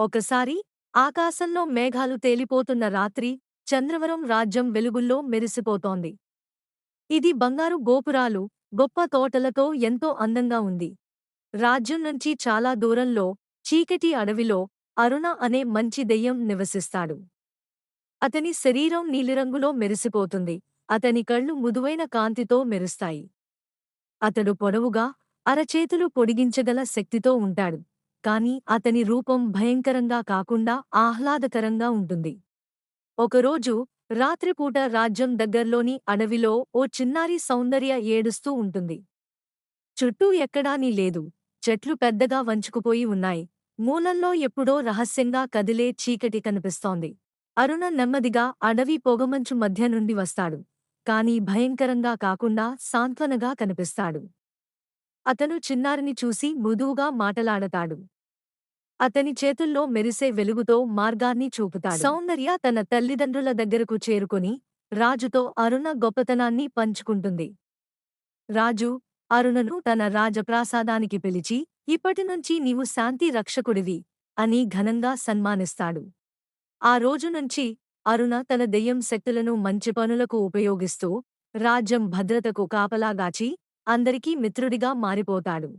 ఒకసారి ఆకాశంలో మేఘాలు తేలిపోతున్న రాత్రి చంద్రవరం రాజ్యం వెలుగుల్లో మెరిసిపోతోంది. ఇది బంగారు గోపురాలు గొప్ప తోటలతో ఎంతో అందంగా ఉంది. రాజ్యం నుంచి చాలా దూరంలో చీకటి అడవిలో అరుణ అనే మంచి దెయ్యం నివసిస్తాడు. అతని శరీరం నీలిరంగులో మెరిసిపోతుంది. అతని కళ్ళు ముదువైన కాంతితో మెరుస్తాయి. అతడు పొడవుగా అరచేతులు పొడిగించగల శక్తితో ఉంటాడు. కాని అతని రూపం భయంకరంగా కాకుండా ఆహ్లాదకరంగా ఉంటుంది. ఒకరోజు రాత్రిపూట రాజ్యం దగ్గర్లోని అడవిలో ఓ చిన్నారి సౌందర్య ఏడుస్తూ ఉంటుంది. చుట్టూ ఎక్కడానీ లేదు. చెట్లు పెద్దగా వంచుకుపోయి ఉన్నాయి. మూలల్లో ఎప్పుడో రహస్యంగా కదిలే చీకటి కనిపిస్తోంది. అరుణ నెమ్మదిగా అడవి పొగమంచు మధ్య నుండి వస్తాడు. కాని భయంకరంగా కాకుండా సాంత్వనగా కనిపిస్తాడు. అతను చిన్నారిని చూసి మృదువుగా మాటలాడతాడు. అతని చేతుల్లో మెరిసే వెలుగుతో మార్గాన్ని చూపుతాడు. సౌందర్య తన తల్లిదండ్రుల దగ్గరకు చేరుకుని రాజుతో అరుణ గొప్పతనాన్ని పంచుకుంటుంది. రాజు అరుణను తన రాజప్రాసాదానికి పిలిచి ఇప్పటినుంచి నీవు శాంతి రక్షకుడివి అని ఘనంగా సన్మానిస్తాడు. ఆ రోజు నుంచి అరుణ తన దెయ్యం శక్తులను మంచి పనులకు ఉపయోగిస్తూ రాజ్యం భద్రతకు కాపలాగాచి అందరికీ మిత్రుడిగా మారిపోతాడు.